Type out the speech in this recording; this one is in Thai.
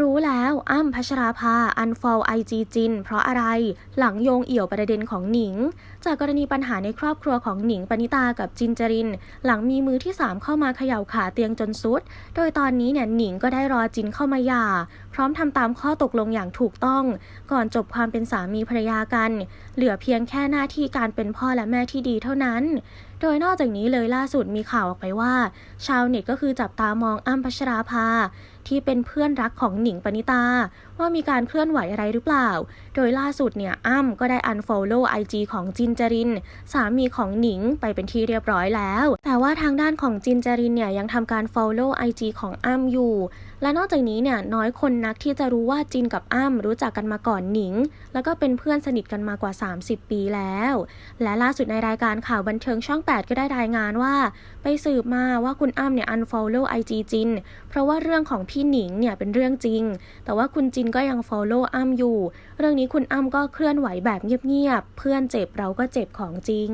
รู้แล้ วอ้ำพัชราภาอันฟอลไอจีจิน เพราะอะไรหลังโยงเอี่ยวประเด็นของหนิง จากกรณีปัญหาในครอบครัวของหนิงปณิตากับจินจริน หลังมีมือที่ 3 เข้ามาเขย่าขาเตียงจนสุด โดยตอนนี้เนี่ยหนิงก็ได้รอจินเข้ามาหย่า พร้อมทำตามข้อตกลงอย่างถูกต้อง ก่อนจบความเป็นสามีภรรยากัน เหลือเพียงแค่หน้าที่การเป็นพ่อและแม่ที่ดีเท่านั้นโดยนอกจากนี้เลยล่าสุดมีข่าวออกไปว่า ชาวเน็ตก็คือจับตามองอ้ำพัชราภาที่เป็นเพื่อนรักของหนิงปณิตาว่ามีการเคลื่อนไหวอะไรหรือเปล่า โดยล่าสุดเนี่ยอ้ำก็ได้ unfollow IG ของจินจริน สามีของหนิงไปเป็นที่เรียบร้อยแล้ว แต่ว่าทางด้านของจินจรินเนี่ยยังทำการ follow IG ของอ้ำอยู่ และนอกจากนี้เนี่ยน้อยคนนักที่จะรู้ว่าจินกับอ้ำรู้จักกันมาก่อนหนิง แล้วก็เป็นเพื่อนสนิทกันมากว่า 30 ปีแล้ว และล่าสุดในรายการข่าวบันเทิงช่อง 8 ก็ได้รายงานว่า ไปสืบมาว่าคุณอ้ำเนี่ย unfollow IG จิน เพราะว่าเรื่องของพี่หนิงเนี่ยเป็นเรื่องจริงแต่ว่าคุณจินก็ยัง follow อ้ำอยู่ เรื่องนี้คุณอ้ำก็เคลื่อนไหวแบบเงียบๆ เพื่อนเจ็บเราก็เจ็บของจริง